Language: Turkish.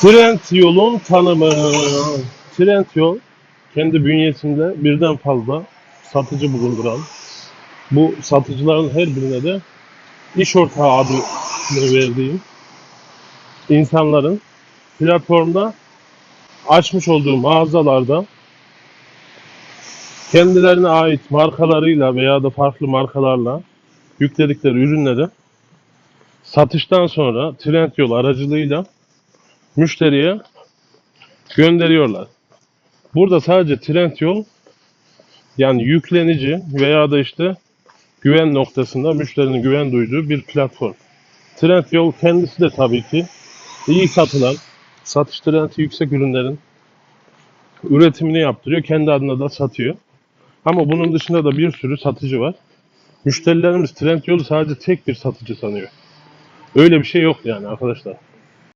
Trendyol'un tanımı. Trendyol kendi bünyesinde birden fazla satıcı bulunduran, bu satıcıların her birine de iş ortağı adını verdiğim insanların platformda açmış olduğu mağazalarda kendilerine ait markalarıyla veya da farklı markalarla yükledikleri ürünleri satıştan sonra Trendyol aracılığıyla müşteriye gönderiyorlar. Burada sadece Trendyol yani yüklenici veya da işte güven noktasında müşterinin güven duyduğu bir platform. Trendyol kendisi de tabii ki iyi satılan, satış trendi yüksek ürünlerin üretimini yaptırıyor. Kendi adına da satıyor. Ama bunun dışında da bir sürü satıcı var. Müşterilerimiz Trendyol'u sadece tek bir satıcı sanıyor. Öyle bir şey yok yani arkadaşlar.